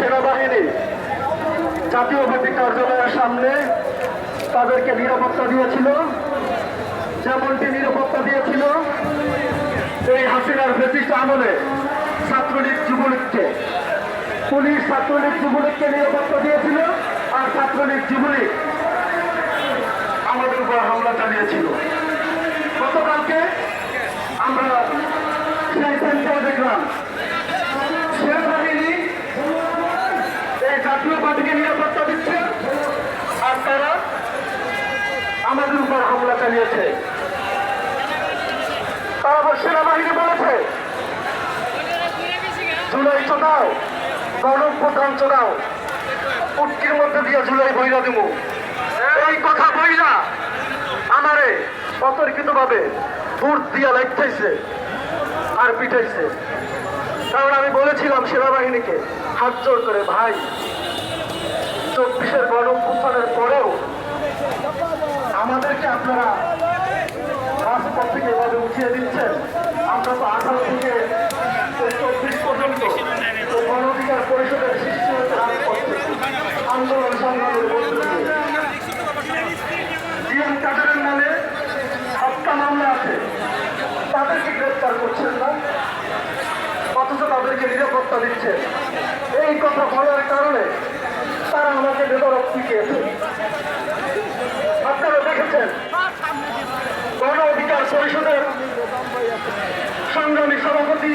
সেনাবাহিনী জাতীয় পার্টি কার্যালয়ের সামনে তাদেরকে নিরাপত্তা দিয়েছিল। যেমনটি নিরাপত্তা দিয়েছিল, এই হাসিনার ব্রিটিশ আমলে ছাত্রলীগ যুবলীগকে। পুলিশ ছাত্রলীগ যুবলীগকে নিরাপত্তা দিয়েছিল আর ছাত্রলীগ যুবলীগ আমাদের উপর হামলা চালিয়েছিল। গতকালকে আমরা সেই সেন্টার দেখলাম সেনাবাহিনী এই জাতীয় পার্টিকে নিরাপত্তা দিচ্ছে। আর তারা আমাদের উপর হামলা চালিয়েছে। তারা সেনাবাহিনী বলেছে, জুলাই চোদাও গণম প্রধান চোদাও। উটকির মধ্যে দিয়ে জুলাই বইরা দিব এই কথা বইলা আমারে অতর্কিত ভাবে ভোট দিয়া লেখাইছে আর পিঠাইছে কারণ আমি বলেছিলাম সেনাবাহিনীকে হাত জোর করে, ভাই আমাদেরকে আপনারা রাজপথ থেকে এভাবে উঠিয়ে দিচ্ছেন। আমরা তো আঠারো থেকে চব্বিশ পর্যন্ত গণ অধিকার পরিষদের সৃষ্টি আন্দোলন সংগ্রামের নামে আছে। তাদেরকে গ্রেপ্তার করছেন না। অথচ তাদেরকে নিরাপত্তা দিচ্ছে এই কথা বলার কারণে তারা আমাকে বেদর সংগ্রামী সভাপতি